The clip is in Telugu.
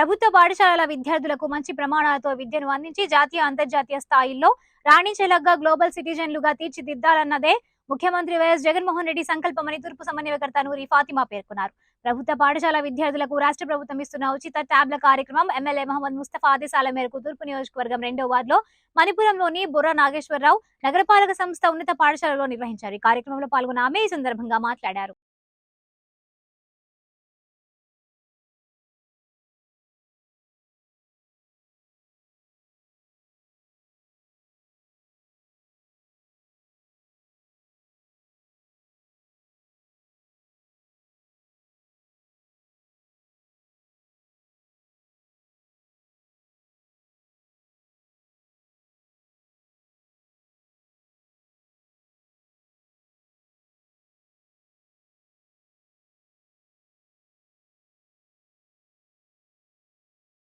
ప్రభుత్వ పాఠశాలల విద్యార్థులకు మంచి ప్రమాణాలతో విద్యను అందించి జాతీయ అంతర్జాతీయ స్థాయిల్లో రాణించేలాగా గ్లోబల్ సిటిజన్లుగా తీర్చిదిద్దాలన్నదే ముఖ్యమంత్రి వైఎస్ జగన్మోహన్ రెడ్డి సంకల్పమని తూర్పు సమన్వయకర్త నూరి ఫాతిమా పేర్కొన్నారు. ప్రభుత్వ పాఠశాల విద్యార్థులకు రాష్ట్ర ప్రభుత్వం ఇస్తున్న ఉచిత ట్యాబ్ల కార్యక్రమం ఎమ్మెల్యే మహమ్మద్ ముస్తఫా ఆదేశాల మేరకు తూర్పు నియోజకవర్గం రెండో వార్డులో మణిపురంలోని బుర్ర నాగేశ్వరరావు నగరపాలక సంస్థ ఉన్నత పాఠశాలలో నిర్వహించారు. ఈ కార్యక్రమంలో పాల్గొన్న ఆమె ఈ సందర్భంగా మాట్లాడారు.